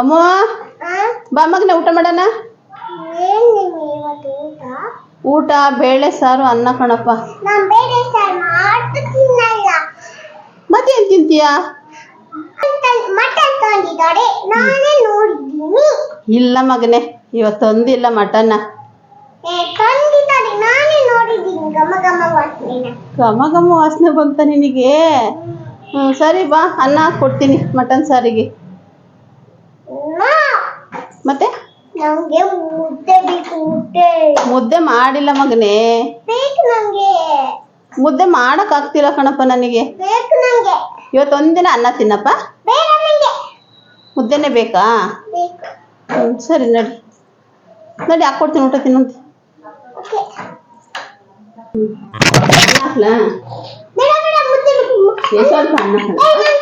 ಅಮ್ಮ ಬಾ ಮಗನ ಊಟ ಮಾಡೋಣ. ಊಟ? ಬೇಳೆ ಸಾರು ಅನ್ನ ಕಣಪ್ಪ. ಮತ್ತೇನ್ ತಿಂತೀಯ? ಇಲ್ಲ ಮಗನೆ ಇವತ್ತೊಂದಿಲ್ಲ ಮಟನ್ನ ಮಟನ್ ಗಮ ನಾನೇ ನೋಡಿದ್ದೀನಿ. ಘಮ ಘಮ ವಾಸನೆ. ಬಂತ ನಿನಗೆ? ಸರಿ ಬಾ ಅನ್ನ ಕೊಡ್ತೀನಿ ಮಟನ್ ಸಾರಿಗೆ. ಮತ್ತೆ? ನಮಗೆ ಮುದ್ದೆ ಬೇಕು ಮುದ್ದೆ. ಮುದ್ದೆ ಮಾಡಿಲ್ಲ ಮಗನೇ. ಬೇಕು ಮುದ್ದೆ ಮಾಡಕ್ ಆಗ್ತಿಲ್ಲ ಕಣಪ್ಪ ನನಗೆ. ಬೇಕು ನಂಗೆ ಇವತ್ತೊಂದಿನ ಅನ್ನ ತಿನ್ನಪ್ಪ? ಬೇಡ ಮುದ್ದೆನೇ ಬೇಕಾ? ಬೇಕು. ಸರಿ ನಡಿ. ನಡಿ ಹಾಕೊಡ್ತೀನಿ ಊಟ ತಿನ್ನಂತೆ. ಓಕೆ. ಹಾಕ್ಲಾ? ಬೇಡ ಬೇಡ ಮುದ್ದೆ ಬೇಕು ಏ, ಸ್ವಲ್ಪ ಅನ್ನ ಬೇಡ.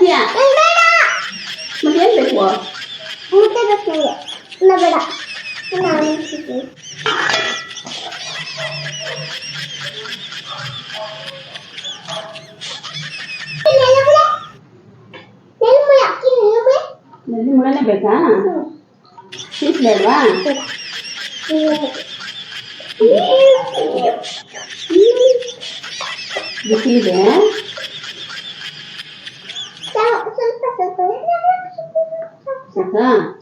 ಮಾಡಿಲ್ಲ ಜಾಸ್ತಿಯಾ ನಂಗ್ ಬೇಡ ಮತ್ತೆ ಏನ್ ಬೇಕು ಮುದ್ದೆ ಬೇಕು ನಂಗೆ ಇಲ್ಲ ಬೇಡ ನಾನು ಅನ್ಸಿದ್ದೀನಿ ನೆಲಮುಳೆ ನೆಲಮುಳೆ ಅಕ್ಕಿ ನೆಲಮುಳೆ ನಲ್ಲಿ ಮುಳನೆ ಬೇಕಾ ಪೀಸ್ ಬೇಡವಾ ಬಿಸಿ Aha.